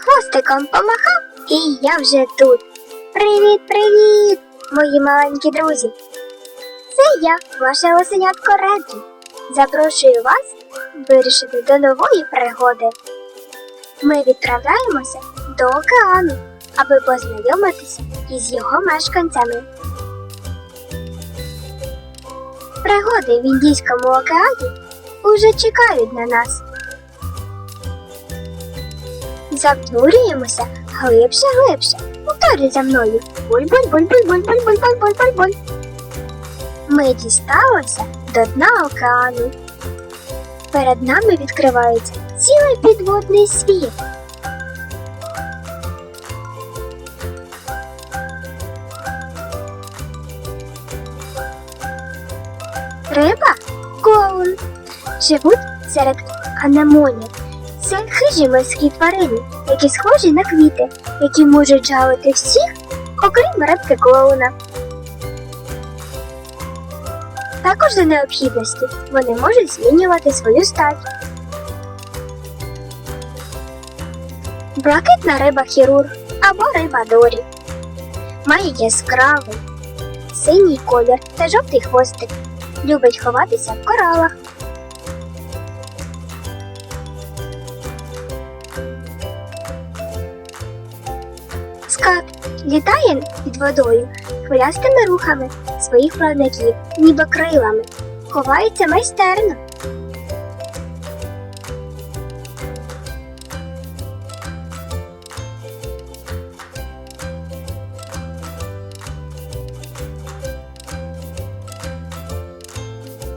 хвостиком помахав, і я вже тут. Привіт, привіт, мої маленькі друзі. Це я, ваше осенятко Реджі. Запрошую вас вирішити до нової пригоди. Ми відправляємося до океану, аби познайомитися із його мешканцями. Пригоди в Індійському океані уже чекають на нас. Занурюємося глибше, глибше. Повторюй за мною. Буль-буль-буль-буль-буль-буль-буль-буль-буль. Ми дісталися до дна океану. Перед нами відкривається цілий підводний світ. Риба клоун живуть серед анемонів. Це хижі морські тварини, які схожі на квіти, які можуть жалити всіх, окрім рибки клоуна. Також за необхідності вони можуть змінювати свою стать. Блакитна риба хірург або риба дорі. Має яскравий, синій колір та жовтий хвостик. Любить ховатися в коралах. Скат літає під водою хвилястими рухами своїх плавників, ніби крилами. Ховається майстерно.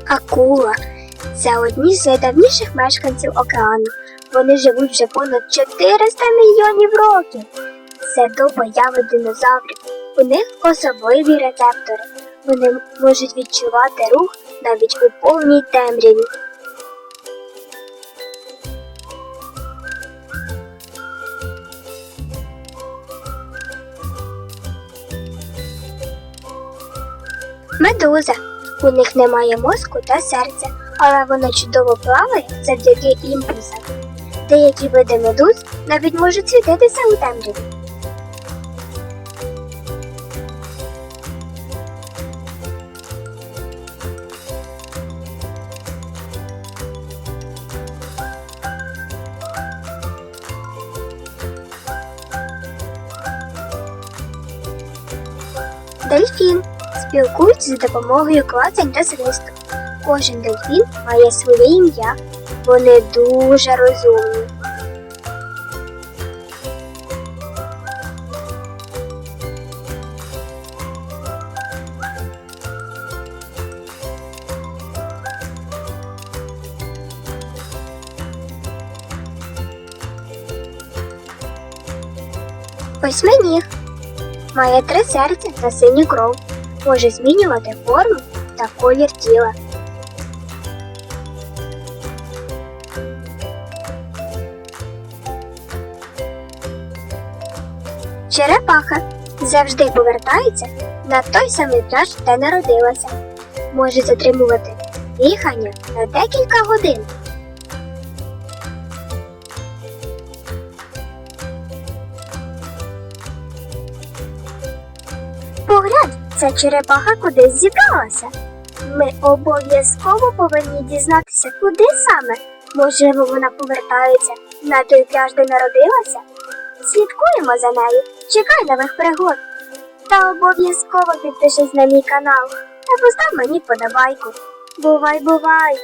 Акула це одні з найдавніших мешканців океану. Вони живуть вже понад 400 мільйонів років. Це до появи динозаврів. У них особливі рецептори. Вони можуть відчувати рух навіть у повній темряві. Медуза. У них немає мозку та серця, але вона чудово плаває завдяки імпульсам. Деякі види медуз навіть можуть світитися у темряві. Дельфін спілкуються за допомогою клацань та свисту. Кожен дельфін має своє ім'я. Вони дуже розумні. Восьминіг має три серця та синю кров. Може змінювати форму та колір тіла. Черепаха завжди повертається на той самий пляж, де народилася. Може затримувати дихання на декілька годин. Поглянь, ця черепаха кудись зібралася. Ми обов'язково повинні дізнатися, куди саме. Можливо, вона повертається на той пляж, де народилася. Слідкуємо за нею, чекай нових пригод. Та обов'язково підпишись на мій канал та постав мені подобайку. Бувай, бувай!